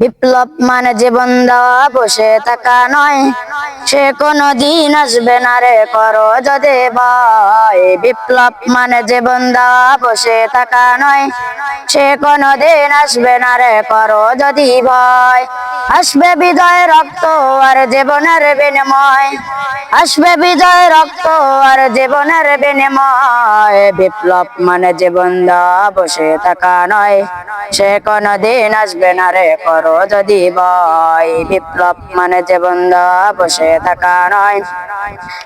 বিপ্লব মানে জীবন দেওয়া, বসে থাকা নয়। সে কোনো দিন আসবে না রে, করো যদি ভয়। বিপ্লব মানে জীবন দেওয়া, বসে থাকা নয়। সে কোনো দিন আসবে না রে, করো যদি ভয়। আসবে বিজয়, রক্ত আর জীবনের বিনিময়। আসবে বিজয়, রক্ত আর জীবনের বিনিময়। বিপ্লব মানে জীবন দেওয়া, বসে থাকা নয়। সে কোনো দিন আসবে না রে, করো যদি ভয় বিপ্লব মানে জীবন দেওয়া বসে থাকা নয়।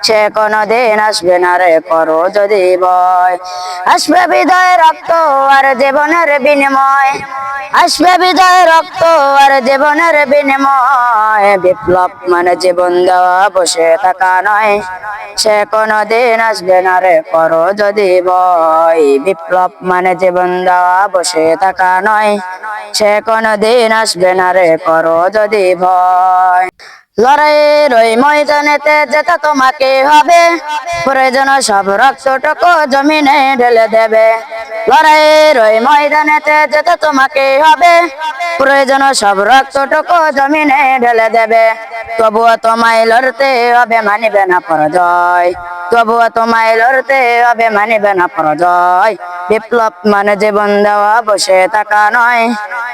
সে কোনো দিন আসবে না রে করো যদি ভয় আসবে বিজয় রক্ত আর জীবনের বিনিময়। আসবে বিজয় রক্ত আর জীবনের বিনিময়। বিপ্লব মানে জীবন দেওয়া বসে থাকা নয়। সে কোনো দিন আসবে না রে করো যদি বয়। বিপ্লব মানে জীবন দেওয়া বসে থাকা নয়। সে কোনো দিন আসবে না রে করো যদি ভয়। লড়াইয়ের ওই ময়দানেতে যেতে তোমাকে হবে, প্রয়োজন সব রক্তটুকু জমিনে ঢেলে দেবে। লড়াইয়ের ওই ময়দানেতে যেতে তোমাকে হবে, প্রয়োজন সব রক্তটুকু জমিনে ঢেলে দেবে। তবুও তোমায় লড়তে হবে মানিবে না পরাজয়। তবুও তোমায় লড়তে হবে মানিবে না পরাজয়। বিপ্লব মানে জীবন দেওয়া, বসে থাকা নয়।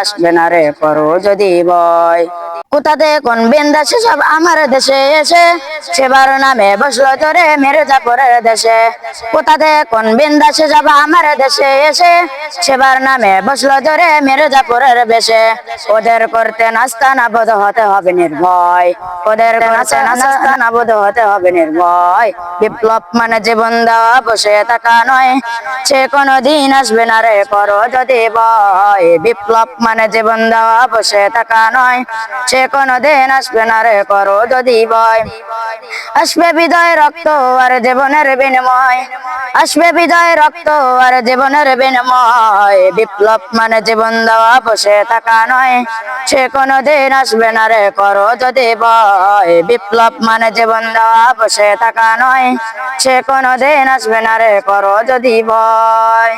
আসবে না রে করো যদি ভয় কোথাতে কোন বিন্দাসে সব আমার দেশে এসে। সেবার নামে বসল তোরে মেরে জাপরের দেশে। কোথাতে কোন বিন্দাসে সব আমার দেশে এসে। সেবার নামে বসল তোরে মেরে জাপরের বেশে ওদের করতে নাস্তা না বোধ হতে হবে নির্ভয়। ওদের করতে নাস্তা না বোধ হতে হবে নির্ভয়। বিপ্লব মানে জীবন দেওয়া, বসে থাকা নয়। সে কোনো দিন আসবে না রে করো যদি বয়। বিপ্লব মানে জীবন দেওয়া বসে থাকা নয়। সে কোনো দিন আসবে না রে করো যদি ভয়। আসবে বিদায় রক্ত আর জীবনের বিনিময়। আসবে বিজয়, রক্ত আর জীবনের বিনিময়। বিপ্লব মানে জীবন দেওয়া বসে থাকা নয়। সে কোনো দিন আসবে না রে করো যদি ভয়। বিপ্লব মানে জীবন দেওয়া বসে থাকা নয়। সে কোনো দিন আসবে না রে করো যদি ভয়।